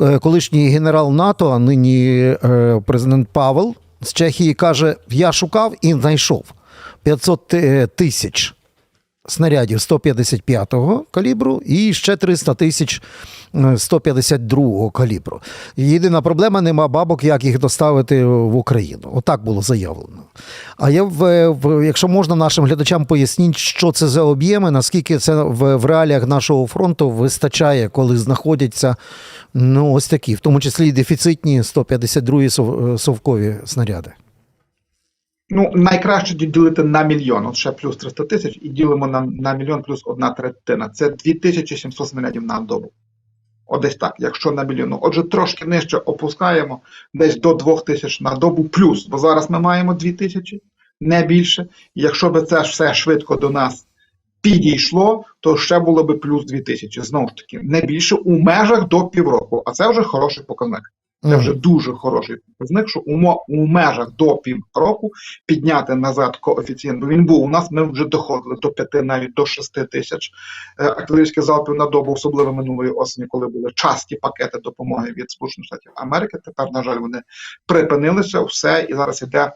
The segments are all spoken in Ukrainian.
Е, Колишній генерал НАТО, а нині е, президент Павел з Чехії каже: я шукав і знайшов 500 тисяч снарядів 155-го калібру і ще 300 тисяч е, 152-го калібру. Єдина проблема нема бабок, як їх доставити в Україну. Отак було заявлено. А я в, якщо можна нашим глядачам поясніть, що це за об'єми, наскільки це в реаліях нашого фронту вистачає, коли знаходяться ну ось такі, в тому числі і дефіцитні 152-ї совкові снаряди. Ну, найкраще ділити на мільйон, от ще плюс 300 тисяч, і ділимо на, на мільйон плюс одна третина. Це 2700 снарядів на добу. От десь так, якщо на мільйон. Ну, Отже, трошки нижче опускаємо десь до 2000 на добу плюс, бо зараз ми маємо 2000, не більше. І якщо би це все швидко до нас підійшло, то ще було би плюс 2000. Знову ж таки, не більше у межах до півроку, а це вже хороший показник. Це вже дуже хороший показник, що у, мо- у межах до півроку підняти назад коефіцієнт. Бо він був у нас, ми вже доходили до 5, навіть до 6 тисяч е, артилерійських залпів на добу, особливо минулої осені, коли були часті пакети допомоги від Сполучених Штатів Америки. Тепер, на жаль, вони припинилися все, і зараз іде е,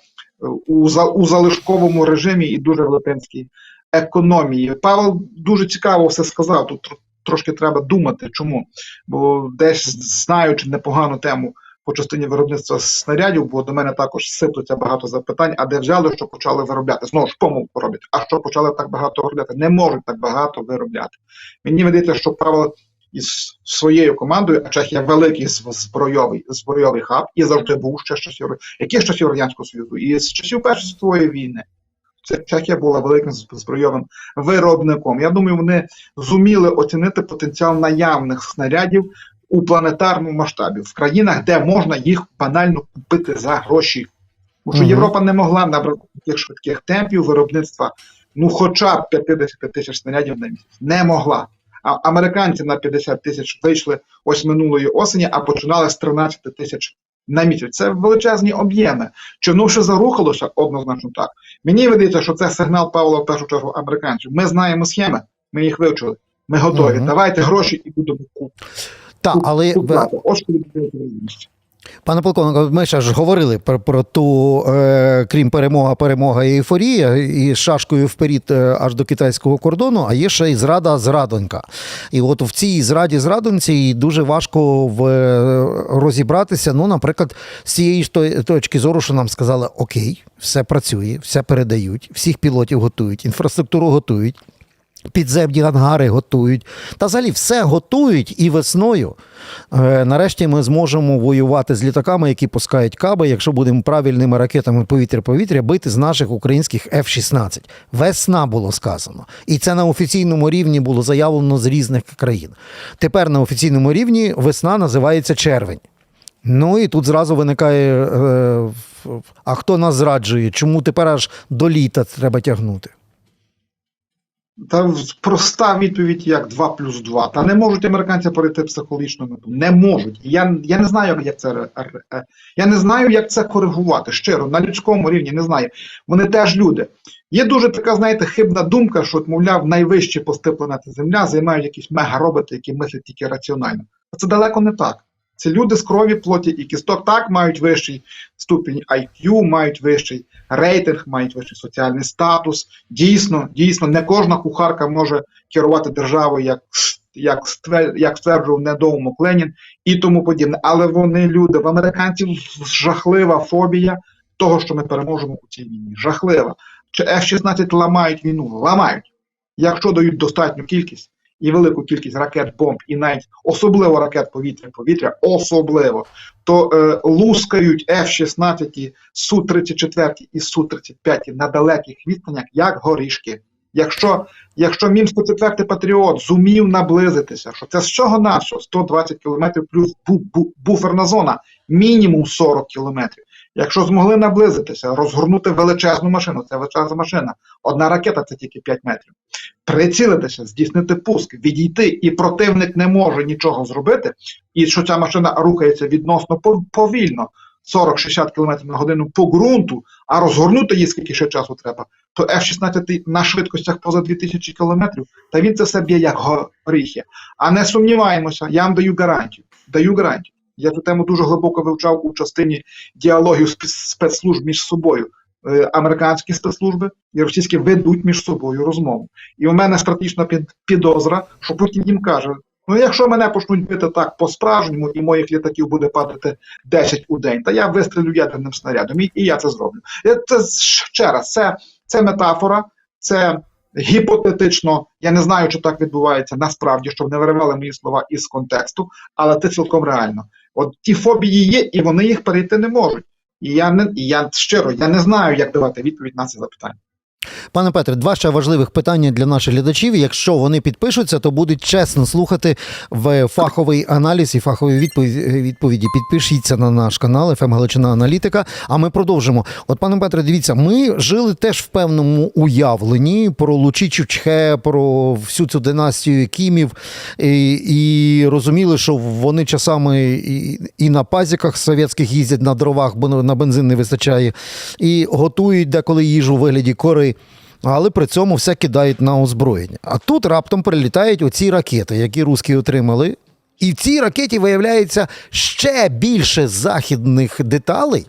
у, за- у залишковому режимі і дуже велетенській економії. Павел дуже цікаво все сказав. Тут трошки треба думати, чому. Бо десь знаючи непогану тему по частині виробництва снарядів, бо до мене також сиплеться багато запитань, а де взяли, що почали виробляти. Знову ж помилку роблять. А що почали так багато виробляти? Не можуть так багато виробляти. Мені видається, що Павел із своєю командою, а Чехія великий збройовий збройовий хаб і завжди був ще з часів яких часів радянського союзу, і з часів Першої світової війни. Це Чехія була великим збройовим виробником. Я думаю, вони зуміли оцінити потенціал наявних снарядів у планетарному масштабі в країнах, де можна їх банально купити за гроші. Тому що. Європа не могла набрати таких швидких темпів виробництва, ну хоча б 50 тисяч снарядів на місяць. Не могла. А американці на 50 тисяч вийшли ось минулої осені, а починали з 13 тисяч на місяць. Це величезні об'єми. Чи ну що зарухалося? Однозначно так. Мені видається, що це сигнал Павла в першу чергу американців. Ми знаємо схеми, ми їх вивчили. Ми готові. Угу. Давайте гроші і будемо купувати. Так, але. Ось буде можливість. Пане полковнику, ми ще ж говорили про, про ту, е, крім перемога, перемога і ейфорія, і шашкою вперед е, аж до китайського кордону, а є ще й зрада зрадонька. І от в цій зраді зрадонці дуже важко в, е, розібратися. Ну, наприклад, з цієї точки зору, що нам сказали, окей, все працює, все передають, всіх пілотів готують, інфраструктуру готують. Підземні ангари готують. Та взагалі все готують і весною. Е, нарешті ми зможемо воювати з літаками, які пускають каби, якщо будемо правильними ракетами повітря-повітря бити з наших українських F-16. Весна було сказано. І це на офіційному рівні було заявлено з різних країн. Тепер на офіційному рівні весна називається червень. Ну і тут зразу виникає: е, а хто нас зраджує? Чому тепер аж до літа треба тягнути? Та проста відповідь як 2 плюс 2. Та не можуть американці перейти психологічну мету. Не можуть. Я, я не знаю, як це е, я не знаю, як це коригувати. Щиро, на людському рівні не знаю. Вони теж люди. Є дуже така, знаєте, хибна думка, що, мовляв, найвищі пости планети Земля займають якісь мегароботи, які мислять тільки раціонально. А це далеко не так. Це люди з крові, плоті і кісток так мають вищий ступінь IQ, мають вищий рейтинг, мають вищий соціальний статус. Дійсно, дійсно, не кожна кухарка може керувати державою, як, як, як стверджував недовго Ленін і тому подібне. Але вони люди. В американців жахлива фобія того, що ми переможемо у цій війні. Жахлива. Чи F-16 ламають війну? Ламають. Якщо дають достатню кількість і велику кількість ракет, бомб, і навіть особливо ракет повітря-повітря, особливо, то е, лускають F-16, Су-34 і Су-35 на далеких відстанях, як горішки. Якщо, якщо Мін-104 Патріот зумів наблизитися, що це з чого нашого 120 км плюс бу, бу, буферна зона, мінімум 40 кілометрів. Якщо змогли наблизитися, розгорнути величезну машину, це величезна машина. Одна ракета це тільки 5 метрів. Прицілитися, здійснити пуск, відійти, і противник не може нічого зробити, і що ця машина рухається відносно повільно, 40-60 км на годину по ґрунту, а розгорнути її скільки ще часу треба, то F-16 на швидкостях поза 2000 км, та він це все б'є як горіхи. А не сумніваємося, я вам даю гарантію. даю гарантію. Я цю тему дуже глибоко вивчав у частині діалогів спец- спецслужб між собою. Е, Американські спецслужби і російські ведуть між собою розмову. І у мене стратегічна під- підозра, що Путін їм каже: ну якщо мене почнуть бити так по-справжньому, і моїх літаків буде падати 10 у день, та я вистрілю ядерним снарядом, і, і я це зроблю. Е, Це ще раз, це, це метафора, це гіпотетично. Я не знаю, чи так відбувається насправді, щоб не виривали мої слова із контексту, але це цілком реально. От ті фобії є, і вони їх перейти не можуть. І я не я щиро я не знаю, як давати відповідь на це запитання. Пане Петре, два ще важливих питання для наших глядачів. Якщо вони підпишуться, то будуть чесно слухати в фаховий аналіз і фахові відповіді. Підпишіться на наш канал «ФМ Галичина Аналітика. А ми продовжимо. От, пане Петре, дивіться, ми жили теж в певному уявленні про Лучі Чучхе, про всю цю династію Кімів, і, і розуміли, що вони часами і, і на пазіках совєтських їздять на дровах, бо на бензин не вистачає, і готують деколи їжу у вигляді кори. Але при цьому все кидають на озброєння. А тут раптом прилітають оці ракети, які русські отримали. І в цій ракеті виявляється ще більше західних деталей,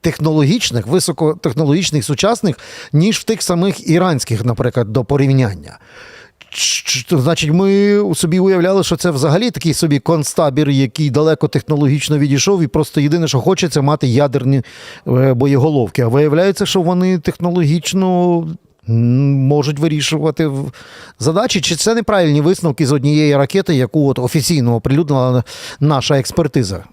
технологічних, високотехнологічних, сучасних, ніж в тих самих іранських, наприклад, до порівняння. Значить, ми собі уявляли, що це взагалі такий собі концтабір, який далеко технологічно відійшов, і просто єдине, що хочеться мати ядерні е, боєголовки. А виявляється, що вони технологічно можуть вирішувати задачі. Чи це неправильні висновки з однієї ракети, яку от офіційно оприлюднила наша експертиза?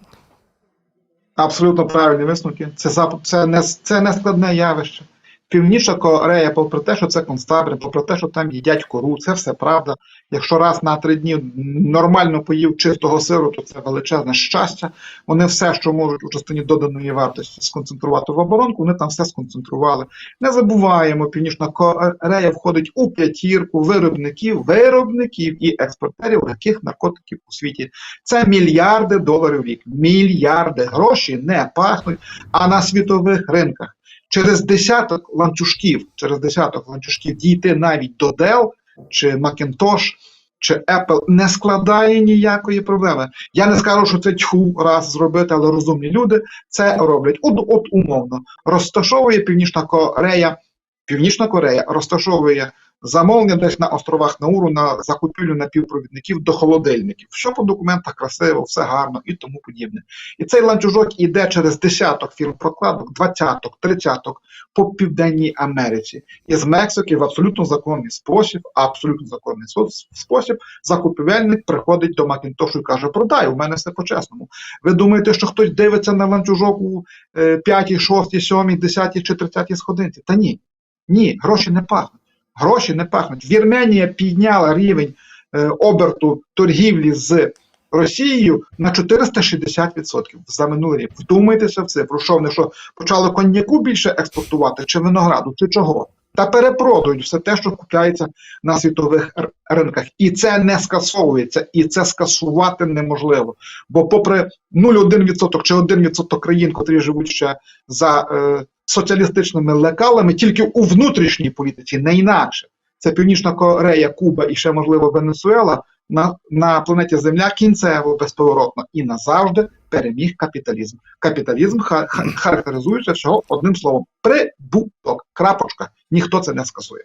Абсолютно правильні висновки. Це це не це не складне явище. Північна Корея, попри те, що це концтабір, попри те, що там їдять кору, це все правда. Якщо раз на три дні нормально поїв чистого сиру, то це величезне щастя. Вони все, що можуть у частині доданої вартості сконцентрувати в оборонку, вони там все сконцентрували. Не забуваємо, Північна Корея входить у п'ятірку виробників, виробників і експортерів легких наркотиків у світі. Це мільярди доларів в рік. Мільярди гроші не пахнуть, а на світових ринках. Через десяток ланцюжків, через десяток ланцюжків дійти навіть до Dell чи Macintosh чи Apple не складає ніякої проблеми. Я не скажу, що це тьху раз зробити, але розумні люди це роблять. От, от умовно розташовує Північна Корея. Північна Корея розташовує замовлення десь на островах Науру на закупівлю напівпровідників до холодильників. Що по документах красиво, все гарно і тому подібне. І цей ланцюжок іде через десяток фірм прокладок, двадцяток, тридцяток по Південній Америці. І з Мексики в абсолютно законний спосіб, абсолютно законний спосіб, закупівельник приходить до Макінтошу і каже: продай, у мене все по-чесному. Ви думаєте, що хтось дивиться на ланцюжок у е, 5, 6, 7, 10 чи 30 сходинці? Та ні. Ні, гроші не пахнуть. Гроші не пахнуть. Вірменія підняла рівень е, оберту торгівлі з Росією на 460% за минулий рік. Вдумайтеся в цифру. Що вони що почали коньяку більше експортувати, чи винограду, чи чого? Та перепродають все те, що купляється на світових ринках. І це не скасовується, і це скасувати неможливо. Бо, попри 0,1% чи 1% країн, котрі живуть ще за е, соціалістичними лекалами, тільки у внутрішній політиці, не інакше. Це Північна Корея, Куба і ще, можливо, Венесуела на, на планеті Земля кінцево безповоротно і назавжди переміг капіталізм. Капіталізм ха- ха- характеризується всього одним словом: прибуток. Крапочка. Ніхто це не скасує.